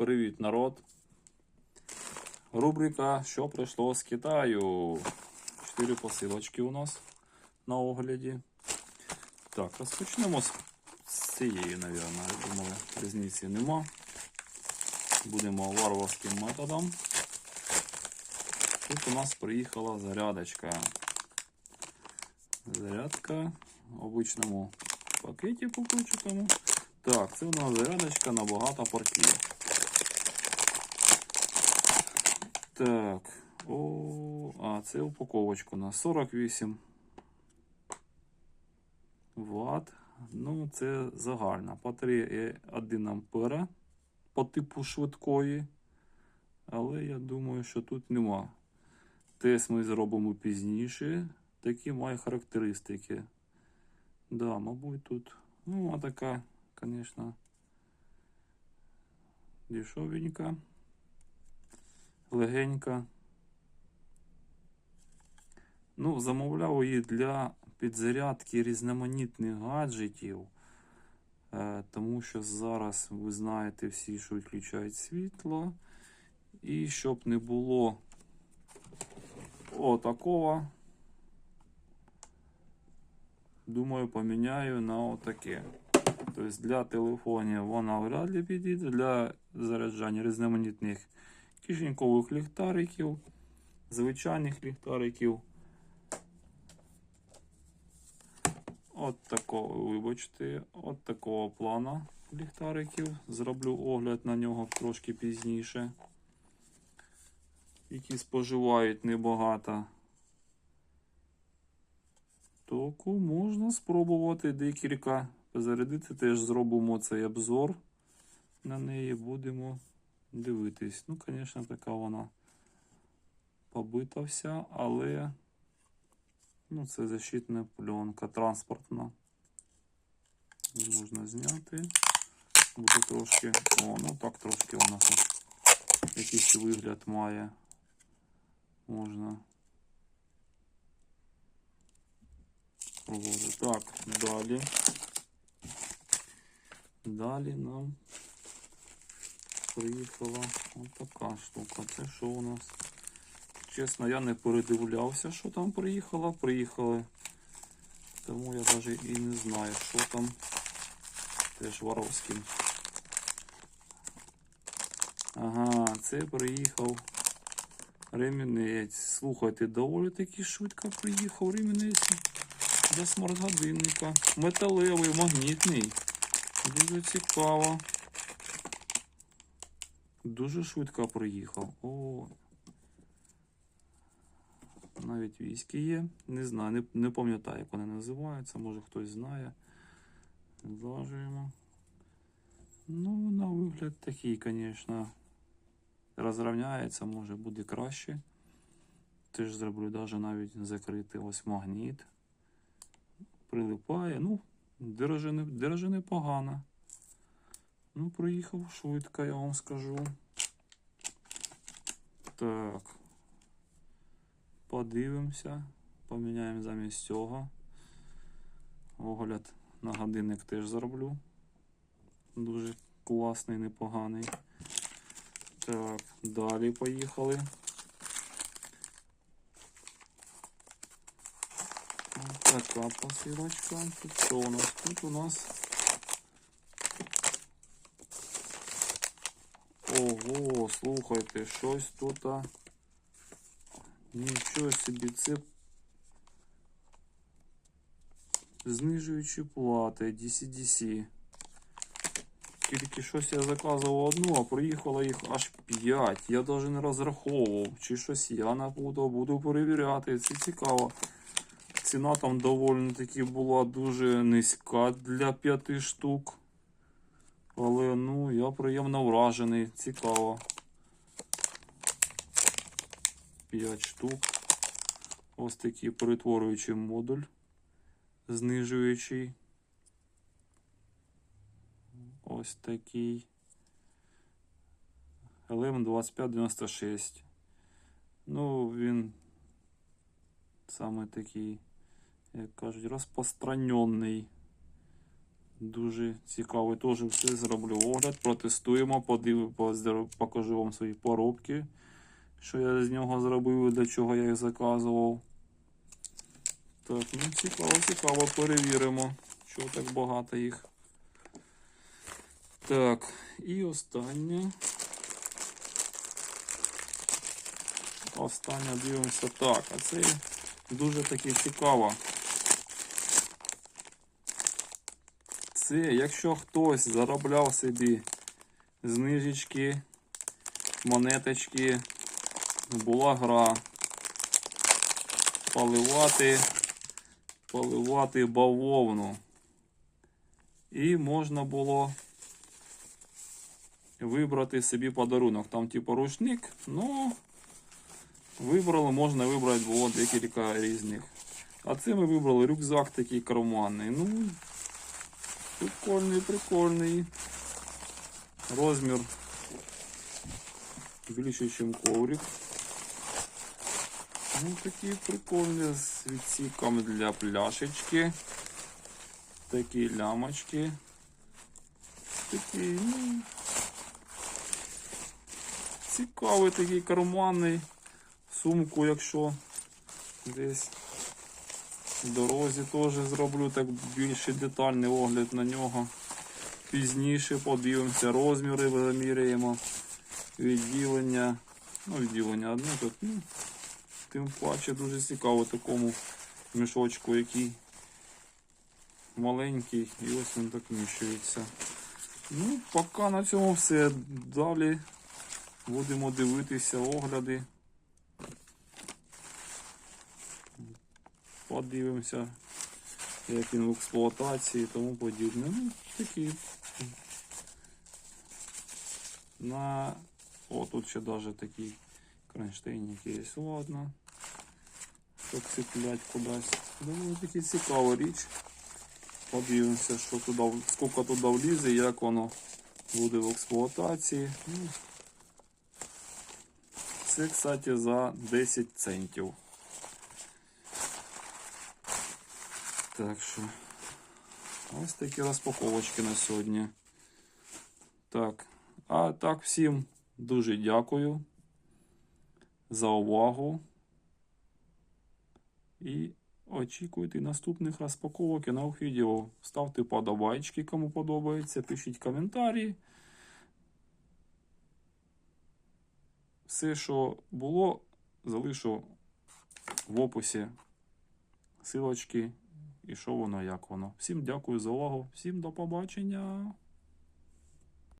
Привіт, народ. Рубрика Що прийшло з Китаю. Чотири посилочки у нас на огляді. Так, розпочнемо з цієї, мабуть. Я думаю, різниці нема. Будемо варварським методом. Тут у нас приїхала зарядочка. Зарядка в обичному пакеті попучатому. Так, це у нас зарядочка на багато портів. Так. О, а, це упаковочка на 48 Вт. Ну, це загальна. Батарея 1 ампера по типу швидкої. Але я думаю, що тут нема. Тест ми зробимо пізніше. Такі має характеристики. Да, мабуть, тут. Ну, а така, звісно, дешевенька, легенька. Ну, замовляв її для підзарядки різноманітних гаджетів. Е, тому що зараз ви знаєте всі, що відключають світло. І щоб не було отакого, думаю, поміняю на отаке. Тобто для телефонів вона вряд ли підійде, для заряджання різноманітних кишенькових ліхтариків, звичайних ліхтариків. От такого, вибачте, от такого плана ліхтариків. Зроблю огляд на нього трошки пізніше. Які споживають небагато. Току можна спробувати декілька зарядити. Теж зробимо цей обзор на неї. Будемо дивитись. Ну, звісно, така вона побита вся, але ну, це защитна пленка транспортна. Можна зняти. Буде трошки. О, ну так трошки вона тут якийсь вигляд має. Можна. Так, далі. Далі нам приїхала отака штука. Це що у нас? Чесно, я не передивлявся, що там приїхало. Приїхали. Тому я навіть і не знаю, що там. Теж Варовським. Ага, це приїхав ремінець. Слухайте, доволі таки швидко приїхав ремінець для смарт-годинника. Металевий, магнітний. Дуже цікаво. Дуже швидко приїхав. О. Навіть військи є. Не знаю, не, не пам'ятаю, як вони називаються. Може хтось знає. Зважуємо. Ну, на вигляд такий, звісно. Розрівняється, може буде краще. Теж зроблю даже навіть закритий ось магніт. Прилипає. Ну, держи, не- непогано. Ну, приїхав швидко, я вам скажу. Так. Подивимося. Поміняємо замість цього. Огляд на годинник теж зроблю. Дуже класний, непоганий. Так, далі поїхали. Така посилочка. Тут що у нас? Тут у нас. Ого, слухайте, щось тут. Нічого собі, це знижуючі плати DC-DC. Тільки щось я заказував одну, а приїхало їх аж 5. Я навіть не розраховував. Чи щось я напутав, буду перевіряти. Це цікаво. Ціна там доволі таки була дуже низька для 5 штук. Але ну, я приємно вражений. Цікаво. 5 штук. Ось такий перетворюючий модуль. Знижуючий. Ось такий. LM2596. Ну, він саме такий, як кажуть, розпространений. Дуже цікавий. Теж все зроблю огляд, протестуємо, подив, поздор- покажу вам свої поробки, що я з нього зробив для чого я їх заказував. Так, ну цікаво, цікаво, перевіримо, чого так багато їх. Так, і останнє. Останнє дивимося так, а це дуже таки цікаво. Це якщо хтось заробляв собі знижечки, монеточки, була гра поливати, поливати бавовну. І можна було вибрати собі подарунок. Там типу рушник, ну вибрали, можна вибрати було декілька різних. А це ми вибрали рюкзак такий карманний. Ну, прикольний, прикольний. Розмір більше, ніж коврик. Ну, такі прикольні з відсіками для пляшечки. Такі лямочки. Такі, ну, цікавий такий карманний. Сумку, якщо десь дорозі теж зроблю так більш детальний огляд на нього. Пізніше подивимося, розміри заміряємо, відділення. Ну, відділення одне тут. Ну, тим паче дуже цікаво такому мішочку, який маленький, і ось він так вміщується. Ну, поки на цьому все. Далі будемо дивитися огляди. Подивимося, як він в експлуатації і тому подібне. Ну, такі. На... О, тут ще даже такий кронштейник є. Ладно. Щоб цеплять кудись. Доволі таки цікава річ. Подивимося, що туди, скільки туди влізе, як воно буде в експлуатації. Ну, Це, кстати, за 10 центів. Так що, ось такі розпаковочки на сьогодні. Так, а так, всім дуже дякую за увагу. І очікуйте наступних розпаковок і нових відео. Ставте подобайки, кому подобається, пишіть коментарі. Все, що було, залишу в описі силочки і що воно, як воно. Всім дякую за увагу, всім до побачення.